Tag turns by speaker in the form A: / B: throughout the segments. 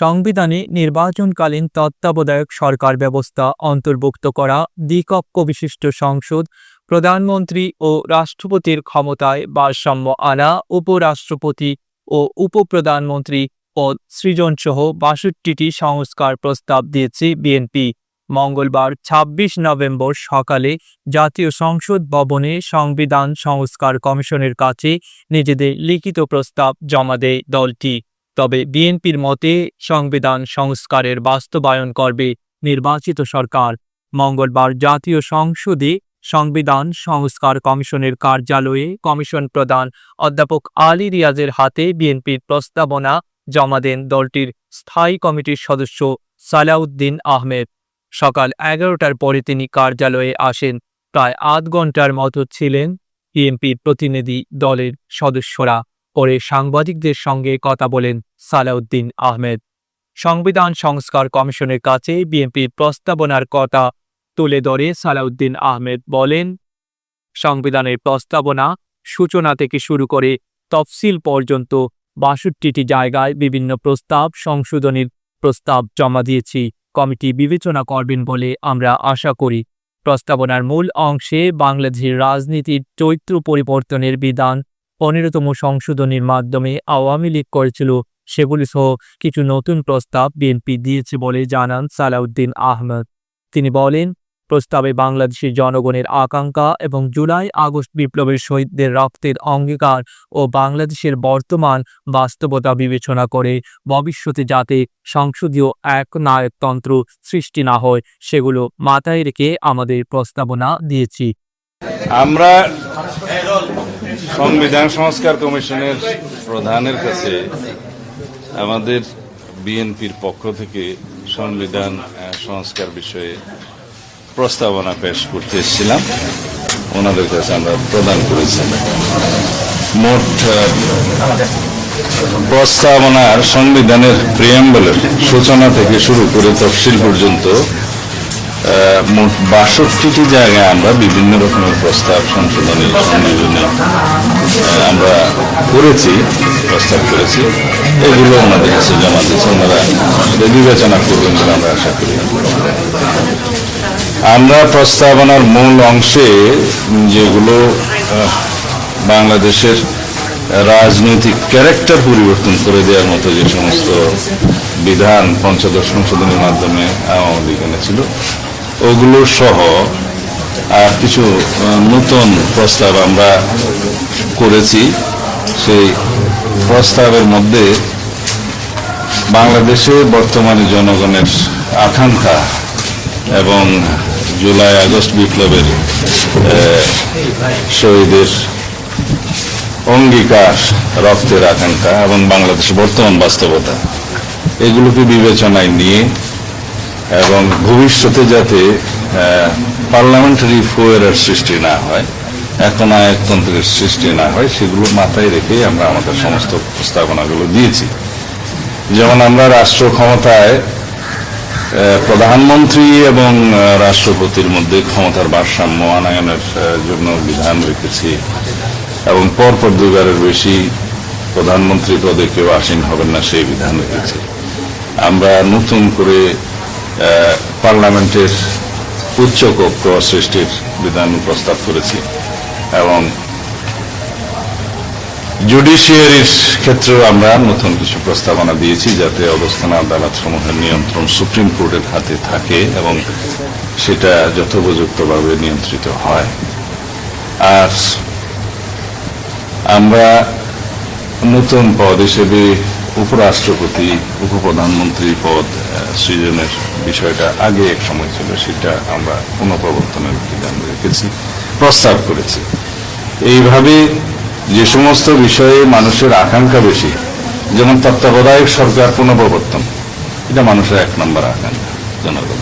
A: সংবিধানে নির্বাচনকালীন তত্ত্বাবধায়ক সরকার ব্যবস্থা অন্তর্ভুক্ত করা দ্বিকক্ষ বিশিষ্ট সংসদ, প্রধানমন্ত্রী ও রাষ্ট্রপতির ক্ষমতায় ভারসাম্য আনা, উপরাষ্ট্রপতি ও উপপ্রধানমন্ত্রী পদ সৃজনসহ বাষট্টিটি সংস্কার প্রস্তাব দিয়েছে বিএনপি। মঙ্গলবার ২৬ নভেম্বর সকালে জাতীয় সংসদ ভবনে সংবিধান সংস্কার কমিশনের কাছে নিজেদের লিখিত প্রস্তাব জমা দেয় দলটি। তবে বিএনপির মতে সংবিধান সংস্কারের বাস্তবায়ন করবে নির্বাচিত সরকার। মঙ্গলবার জাতীয় সংসদে সংবিধান সংস্কার কমিশনের কার্যালয়ে কমিশন প্রধান অধ্যাপক আলী রিয়াজের হাতে বিএনপির প্রস্তাবনা জমা দেন দলটির স্থায়ী কমিটির সদস্য সালাউদ্দিন আহমেদ। সকাল এগারোটার পরে তিনি কার্যালয়ে আসেন। প্রায় আধ ঘণ্টার মতো ছিলেন বিএনপির প্রতিনিধি দলের সদস্যরা। পরে সাংবাদিকদের সঙ্গে কথা বলেন সালাউদ্দিন আহমেদ। সংবিধান সংস্কার কমিশনের কাছে বিএনপির প্রস্তাবনার কথা তুলে ধরে সালাউদ্দিন আহমেদ বলেন, সংবিধানের প্রস্তাবনা সূচনা থেকে শুরু করে তফসিল পর্যন্ত বাষট্টিটি জায়গায় বিভিন্ন প্রস্তাব, সংশোধনীর প্রস্তাব জমা দিয়েছি, কমিটি বিবেচনা করবেন বলে আমরা আশা করি। প্রস্তাবনার মূল অংশে বাংলাদেশের রাজনীতির চৈত্র পরিবর্তনের বিধান পনেরোতম সংশোধনীর মাধ্যমে আওয়ামী লীগ করেছিল সেগুলি সহ কিছু নতুন প্রস্তাব বিএনপি দিয়েছে বলে জানান সালাউদ্দিন আহমদ। তিনি বলেন, প্রস্তাবে বাংলাদেশের জনগণের আকাঙ্ক্ষা এবং জুলাই আগস্ট বিপ্লবের শহীদদের রক্তের অঙ্গীকার ও বাংলাদেশের বর্তমান বাস্তবতা বিবেচনা করে ভবিষ্যতে যাতে সংসদীয় এক নায়কতন্ত্র সৃষ্টি না হয়, সেগুলো মাথায় রেখে আমাদের প্রস্তাবনা দিয়েছি।
B: আমরা সংবিধান সংস্কার কমিশনের প্রধানের কাছে আমাদের বিএনপির পক্ষ থেকে সংবিধান সংস্কার বিষয়ে প্রস্তাবনা পেশ করতে এসেছিলাম। ওনাদের কাছে আমরা প্রদান করেছি। মোট প্রস্তাবনার সংবিধানের প্রিয়াম্বলের সূচনা থেকে শুরু করে তফসিল পর্যন্ত মোট বাষট্টিটি জায়গায় আমরা বিভিন্ন রকমের প্রস্তাব সংশোধনের আমরা করেছি, প্রস্তাব করেছি। এগুলো ওনাদের কাছে জমা দিয়েছে। ওনারা বিবেচনা করবেন বলে আমরা আশা করি। আমরা প্রস্তাবনার মূল অংশে যেগুলো বাংলাদেশের রাজনৈতিক ক্যারেক্টার পরিবর্তন করে দেওয়ার মতো যে সমস্ত বিধান পঞ্চদশ সংশোধনের মাধ্যমে আওয়ামী লীগ এনেছিল ওগুলো সহ আর কিছু নতুন প্রস্তাব আমরা করেছি। সেই প্রস্তাবের মধ্যে বাংলাদেশে বর্তমানে জনগণের আকাঙ্ক্ষা এবং জুলাই, আগস্ট বিপ্লবের শহীদের অঙ্গীকার, রক্তের আকাঙ্ক্ষা এবং বাংলাদেশের বর্তমান বাস্তবতা, এগুলোকে বিবেচনায় নিয়ে এবং ভবিষ্যতে যাতে পার্লামেন্টারি ফোয়ারের সৃষ্টি না হয় এখন আয়কতন্ত্রের সৃষ্টি না হয়, সেগুলো মাথায় রেখে আমরা আমাদের সমস্ত প্রস্তাবনাগুলো দিয়েছি। যেমন আমরা রাষ্ট্র ক্ষমতায় প্রধানমন্ত্রী এবং রাষ্ট্রপতির মধ্যে ক্ষমতার ভারসাম্য আনায়নের জন্য বিধান রেখেছি এবং পরপর দুবারের বেশি প্রধানমন্ত্রী পদে কেউ আসীন হবেন না, সেই বিধান রেখেছি। আমরা নতুন করে পার্লামেন্টের উচ্চ কক্ষ সৃষ্টির বিধান প্রস্তাব করেছি এবং জুডিশিয়ারির ক্ষেত্রেও আমরা নতুন কিছু প্রস্তাবনা দিয়েছি যাতে অবস্থান আদালত সমূহের নিয়ন্ত্রণ সুপ্রিম কোর্টের হাতে থাকে এবং সেটা যথোপযুক্তভাবে নিয়ন্ত্রিত হয়। আর আমরা নতুন পদ হিসেবে উপরাষ্ট্রপতি, উপপ্রধানমন্ত্রী পদ সৃজনের বিষয়টা আগে এক সময় ছিল, সেটা আমরা পুনঃপ্রবর্তনের বিধান রেখেছি, প্রস্তাব করেছি। এইভাবে যে সমস্ত বিষয়ে মানুষের আকাঙ্ক্ষা বেশি, যেমন তত্ত্বাবধায়ক সরকার পুনঃপ্রবর্তন, এটা মানুষের এক নম্বর আকাঙ্ক্ষা, জনগণ।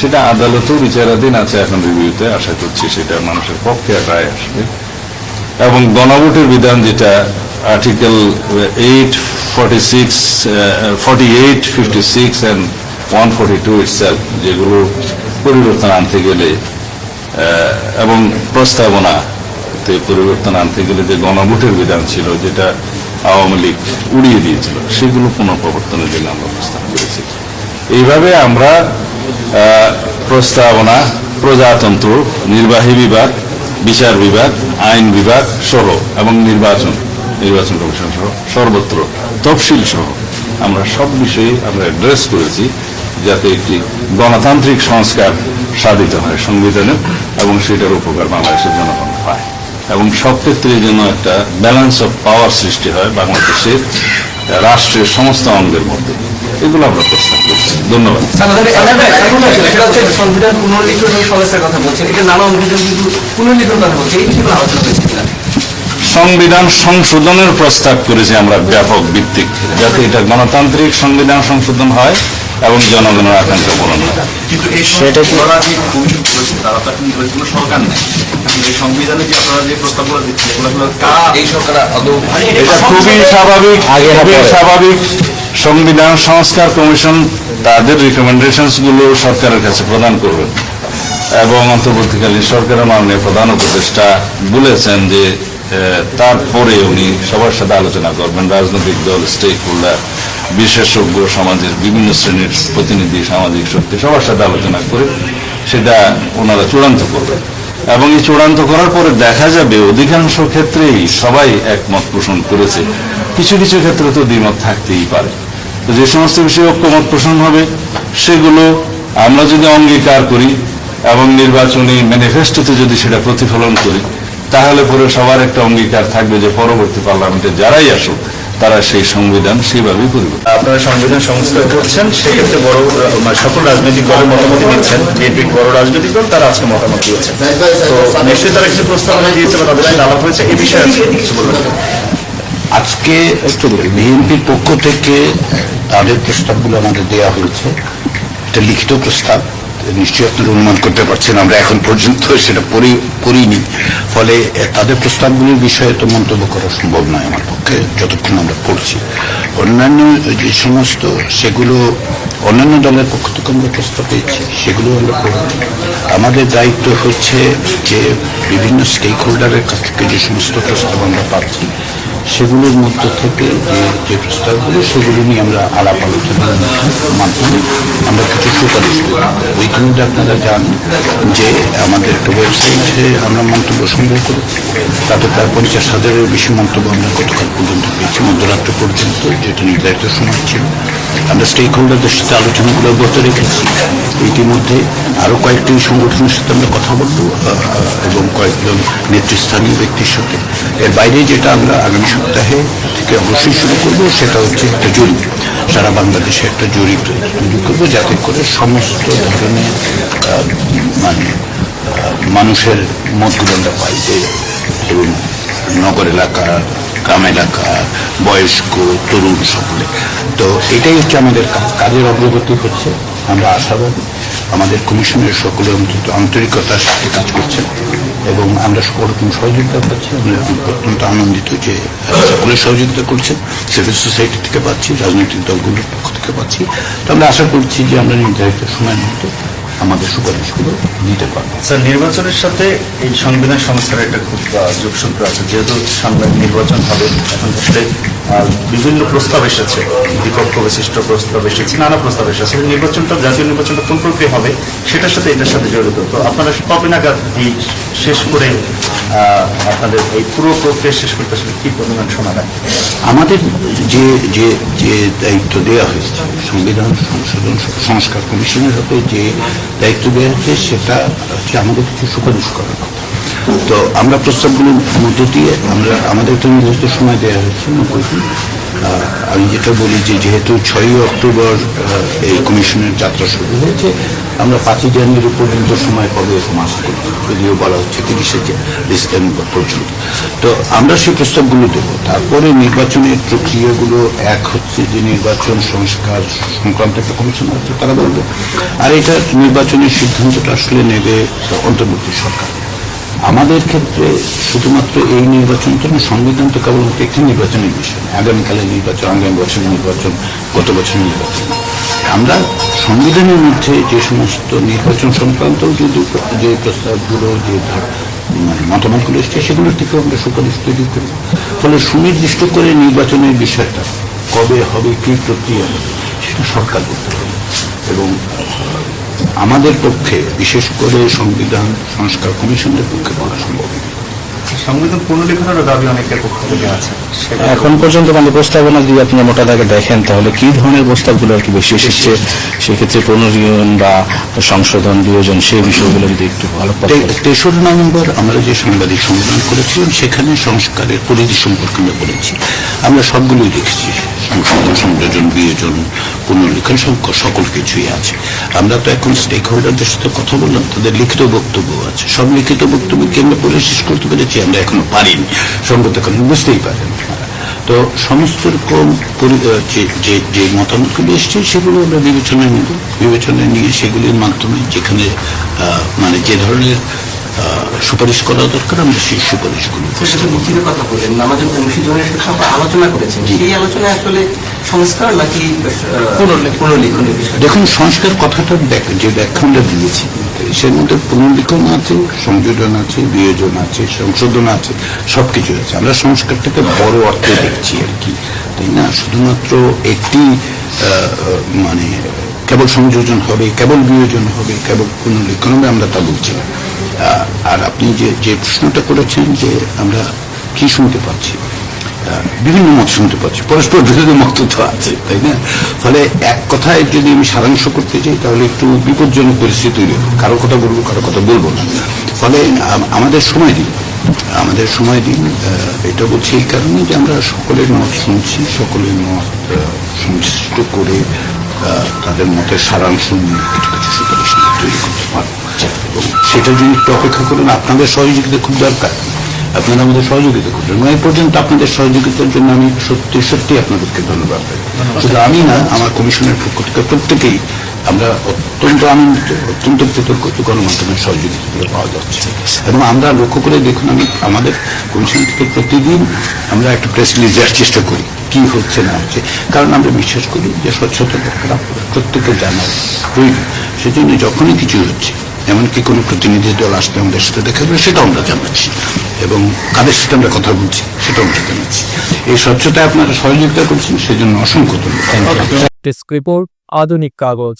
B: সেটা আদালতেও বিচারাধীন আছে এখন রিভিউতে, আশা করছি সেটা মানুষের পক্ষে রায় আসবে। এবং গণভোটের বিধান যেটা forty eight fifty six and one forty two itself যেগুলো পরিবর্তন আনতে গেলে আহ, এবং প্রস্তাবনা তে পরিবর্তন আনতে গেলে যে গণভোটের বিধান ছিল যেটা আওয়ামী লীগ উড়িয়ে দিয়েছিল সেগুলো পুনঃপ্রবর্তনের জন্য আমরা প্রস্তাব করেছি। এইভাবে আমরা প্রস্তাবনা প্রজাতন্ত্র নির্বাহী বিভাগ বিচার বিভাগ আইন বিভাগ সহ এবং নির্বাচন নির্বাচন কমিশন সহ সর্বত্র তফসিল সহ আমরা সব বিষয়ে আমরা অ্যাড্রেস করেছি যাতে একটি গণতান্ত্রিক সংস্কার সাধিত হয় সংবিধানে এবং সেটার উপকার বাংলাদেশের জনগণ পায়। এবং সব ক্ষেত্রে যেন একটা ব্যালেন্স অফ পাওয়ার সৃষ্টি হয় বাংলাদেশের রাষ্ট্রের সমস্ত অঙ্গের মধ্যে। এগুলো আমরা প্রস্তাব করছি। ধন্যবাদ।
C: পুনর্লিখন সমস্যার কথা বলছেন। এটা নানা অভিযোগ কিন্তু পুনর্লিখন কথা বলছে এই বিষয়ে আলোচনা হয়েছে
B: সংবিধান সংশোধনের প্রস্তাব করেছি আমরা ব্যাপক ভিত্তিক যাতে এটা গণতান্ত্রিক সংবিধান সংশোধন হয় এবং জনগণের আকাঙ্ক্ষা পূরণ হয়।
D: সেটা
C: আদৌ
B: এটা খুবই স্বাভাবিক স্বাভাবিক সংবিধান সংস্কার কমিশন তাদের রিকমেন্ডেশনসগুলো সরকারের কাছে প্রদান করবেন এবং অন্তর্বর্তীকালীন সরকারের মাননীয় প্রধান উপদেষ্টা বলেছেন যে তারপরে উনি সবার সাথে আলোচনা করবেন, রাজনৈতিক দল স্টেক হোল্ডার বিশেষজ্ঞ সমাজের বিভিন্ন শ্রেণির প্রতিনিধি, সামাজিক শক্তি, সবার সাথে আলোচনা করে সেটা ওনারা চূড়ান্ত করবেন। এবং এই চূড়ান্ত করার পরে দেখা যাবে অধিকাংশ ক্ষেত্রেই সবাই একমত পোষণ করেছে। কিছু কিছু ক্ষেত্রে তো দ্বিমত থাকতেই পারে। তো যে সমস্ত বিষয়ে ঐক্যমত পোষণ হবে, সেগুলো আমরা যদি অঙ্গীকার করি এবং নির্বাচনী ম্যানিফেস্টোতে যদি সেটা প্রতিফলন করি তাহলে পরে সবার একটা অঙ্গীকার থাকবে যে পরবর্তী পার্লামেন্টে যারাই আসুক তারা সেই সংবিধান সেইভাবেই পরিবর্তন
D: আপনারা সংবিধান সংস্কার করছেন সেক্ষেত্রে বড় মানে সকল রাজনৈতিক দলের মতামত নিচ্ছেন বিএনপি বড় রাজনৈতিক দল? তারা আজকে মতামত দিয়েছেন তো নিশ্চয়ই তারা কিছু প্রস্তাবনা দিয়েছে বা তাদের সাথে আলাপ হয়েছে এই বিষয়ে আজকে কিছু বলবেন।
E: আজকে বিএনপির পক্ষ থেকে তাদের প্রস্তাবগুলো আমাদের দেওয়া হয়েছে। এটা লিখিত প্রস্তাব। নিশ্চয়ই আপনারা অনুমান করতে পারছেন, আমরা এখন পর্যন্ত সেটা পড়ি, পড়িনি। ফলে তাদের প্রস্তাবগুলির বিষয়ে তো মন্তব্য করা সম্ভব নয় আমার পক্ষে, যতক্ষণ আমরা পড়ছি। অন্যান্য যে সমস্ত, সেগুলো অন্যান্য দলের পক্ষ থেকে আমরা প্রস্তাব পেয়েছি, সেগুলো আমরা পড়ব আমাদের দায়িত্ব হচ্ছে যে বিভিন্ন স্টেক হোল্ডারের কাছ থেকে যে সমস্ত প্রস্তাব আমরা পাচ্ছি সেগুলোর মধ্য থেকে যে যে প্রস্তাবগুলো, সেগুলো নিয়ে আমরা আলাপ আলোচনার মাধ্যমে আমরা কিছু সুপারিশ করি। ওইখানে আপনারা জানেন যে আমাদের একটা ওয়েবসাইটে আমরা মন্তব্য সংগ্রহ করেছি তাতে প্রায় পঞ্চাশ হাজারের বেশি মন্তব্য আমরা গতকাল পর্যন্ত পেয়েছি মধ্যরাত্র পর্যন্ত, যেটা নির্ধারিত সময় ছিল। আমরা স্টেক হোল্ডারদের সাথে আলোচনাগুলো বলতে রেখেছি। ইতিমধ্যে আরও কয়েকটি সংগঠনের সাথে আমরা কথা বলব এবং কয়েকজন নেতৃস্থানীয় ব্যক্তির সাথে। এর বাইরে যেটা আমরা আগামী সপ্তাহে থেকে অবশ্যই শুরু করব, সেটা হচ্ছে একটা জরিপ সারা বাংলাদেশে একটা জরিপ তৈরি করব, যাতে করে সমস্ত ধরনের মানে মানুষের মতগুলো আমরা পাই যে ধরুন নগর এলাকা, গ্রাম এলাকা, বয়স্ক, তরুণ সকলে। তো এটাই হচ্ছে আমাদের কাজের অগ্রগতি হচ্ছে। আমরা আশাবাদী, আমাদের কমিশনের সকলে অন্তত আন্তরিকতার সাথে কাজ করছেন এবং আমরা সকল রকম সহযোগিতা পাচ্ছি, আমরা অত্যন্ত আনন্দিত যে সকলে সহযোগিতা করছেন সিভিল সোসাইটি থেকে পাচ্ছি, রাজনৈতিক দলগুলোর পক্ষ থেকে পাচ্ছি। তো আমরা আশা করছি যে আমরা নির্ধারিত সময় মতো আমাদের সুপারিশগুলো দিতে পারব।
D: স্যার, নির্বাচনের সাথে এই সংবিধান সংস্কারের একটা খুব যোগসূত্র আছে। যেহেতু সামনে নির্বাচন হবে, এখন বিভিন্ন প্রস্তাব এসেছে দ্বিপক্ষ বিশিষ্ট প্রস্তাব এসেছে, নানা প্রস্তাব এসেছে। নির্বাচনটা, জাতীয় নির্বাচনটা কোন প্রক্রিয়া হবে, সেটার সাথে, এটার সাথে জড়িত। তো আপনারা কবে নাগাদ এই শেষ করে আপনাদের এই পুরো প্রক্রিয়া শেষ করতে আসলে কি পরিমাণ সময় লাগে
E: আমাদের যে যে যে দায়িত্ব দেওয়া হয়েছে, সংবিধান সংশোধন সংস্কার কমিশনের হাতে যে দায়িত্ব দেওয়া হয়েছে, সেটা হচ্ছে আমাদের কিছু সুপারিশ করার কথা। তো আমরা প্রস্তাবগুলোর মধ্য দিয়ে আমরা, আমাদের একটা নির্দিষ্ট সময় দেওয়া হয়েছে আমি যেটা বলি যে যেহেতু ছয়ই অক্টোবর এই কমিশনের যাত্রা শুরু হয়েছে, আমরা পাঁচই জানুয়ারি পর্যন্ত সময় পাবো এরকম করি যদিও বলা হচ্ছে তিরিশে ডিসেম্বর পর্যন্ত। তো আমরা সেই প্রস্তাবগুলো দেবো। তারপরে নির্বাচনের প্রক্রিয়াগুলো এক হচ্ছে যে নির্বাচন সংস্কার সংক্রান্ত একটা কমিশন আছে, তারা বলবে। আর এটা নির্বাচনের সিদ্ধান্তটা আসলে নেবে অন্তর্বর্তী সরকার। আমাদের ক্ষেত্রে শুধুমাত্র এই নির্বাচন তো না সংবিধান তো কেবলমাত্র একটি নির্বাচনের বিষয়। আগামীকালের নির্বাচন, আগামী বছরের নির্বাচন, গত বছরের নির্বাচন। আমরা সংবিধানের মধ্যে যে সমস্ত নির্বাচন সংক্রান্ত যে প্রস্তাবগুলো, যে মানে মতামতগুলো এসছে, সেগুলোর থেকে আমরা সুপারিশ তৈরি করি। ফলে সুনির্দিষ্ট করে নির্বাচনের বিষয়টা কবে হবে, কী প্রক্রিয়া হবে, সেটা সরকার করতে পারে। এবং আমাদের পক্ষে বিশেষ করে সংবিধান সংস্কার কমিশনের পক্ষে বলা সম্ভব
D: সংবিধান পুনর্লিখনেরও দাবি অনেকের পক্ষ থেকে আছে।
F: এখন পর্যন্ত মানে প্রস্তাবনা যদি আপনি মোটা দাগে দেখেন তাহলে কি ধরনের প্রস্তাবগুলো আর কি বেশি এসেছে? সেক্ষেত্রে পুনর্নিয়ন বা সংশোধন বিয়োজন সেই বিষয়গুলো যদি একটু করেন।
E: তেসরা নভেম্বর আমরা যে সাংবাদিক সম্মেলন করেছিলাম সেখানে সংস্কারের পরিধি সম্পর্কে আমরা বলেছি। আমরা সবগুলোই দেখেছি। সংশোধন সংযোজন বিয়োজন পুনর্লিখন সকল কিছুই আছে। আমরা তো এখন স্টেক হোল্ডারদের সাথে কথা বললাম, তাদের লিখিত বক্তব্য আছে। সব লিখিত বক্তব্য কি আমরা পড়ে শেষ করতে পেরেছি? আমরা এখনও পারিনি। সম্ভবত এখন বুঝতেই পারেন তো সমস্ত রকম পরি- যে- যে মতামতগুলি এসছে, সেগুলো আমরা বিবেচনায় নেব। বিবেচনায় নিয়ে সেগুলির মাধ্যমে যেখানে মানে যে ধরনের সুপারিশ করা দরকার আমরা সেই সুপারিশগুলো
C: সেটা কথা বললেন আমাদের অংশীজনের সাথে আমরা আলোচনা করেছেন। সেই আলোচনায় আসলে সংস্কার নাকি পুনর্লিখনের
E: দেখুন সংস্কার কথাটা যে ব্যাখ্যা আমরা দিয়েছি সের মধ্যে পুনর্লিখন আছে সংযোজন আছে বিয়োজন আছে সংশোধন আছে সবকিছু আছে। আমরা সংস্কারটাকে বড় অর্থে দেখছি আর কি তাই না? শুধুমাত্র একটি মানে কেবল সংযোজন হবে কেবল বিয়োজন হবে কেবল পুনর্লিখন হবে আমরা তা বলছি না। আর আপনি যে যে প্রশ্নটা করেছেন যে আমরা কি শুনতে পাচ্ছি বিভিন্ন মত শুনতে পাচ্ছি, পরস্পর বিরোধী মত তো আছে, তাই না? ফলে এক কথায় যদি আমি সারাংশ করতে চাই, তাহলে একটু বিপজ্জনক পরিস্থিতি তৈরি হবে। কারও কথা বলব, কারও কথা বলব না। ফলে আমাদের সময় দিন, আমাদের সময় দিন এটা বলছি এই কারণে যে আমরা সকলের মত শুনছি, সকলের মত সংশ্লিষ্ট করে তাদের মতের সারাংশ নিয়ে কিছু কিছু সুপারিশ তৈরি করতে পারব। সেটার জন্য একটু অপেক্ষা করুন আপনাদের সহযোগিতা খুব দরকার। আপনারা আমাদের সহযোগিতা করবেন এবং এই পর্যন্ত আপনাদের সহযোগিতার জন্য আমি সত্যি সত্যি আপনাদেরকে ধন্যবাদ শুধু আমি না আমার কমিশনের পক্ষ থেকে প্রত্যেকেই আমরা অত্যন্ত আনন্দিত অত্যন্ত কৃতজ্ঞ গণমাধ্যমের সহযোগিতাগুলো পাওয়া যাচ্ছে। এবং আমরা লক্ষ্য করে দেখুন আমি আমাদের কমিশন থেকে প্রতিদিন আমরা একটা প্রেস রিলিজ দেওয়ার চেষ্টা করি কি হচ্ছে না হচ্ছে। কারণ আমরা বিশ্বাস করি যে স্বচ্ছতা প্রত্যেকে জানার প্রয়োজন। সেজন্য যখনই কিছু হচ্ছে এমনকি কোনো প্রতিনিধি দল আসবে আমাদের সাথে দেখা যাবে সেটাও আমরা জানাচ্ছি। এবং কাদের সাথে আমরা কথা বলছি, সেটাও আমরা জানাচ্ছি। এই স্বচ্ছতায় আপনারা সহযোগিতা করছেন, সেজন্য অসংখ্য ধন্যবাদ।
A: রিপোর্ট আধুনিক কাগজ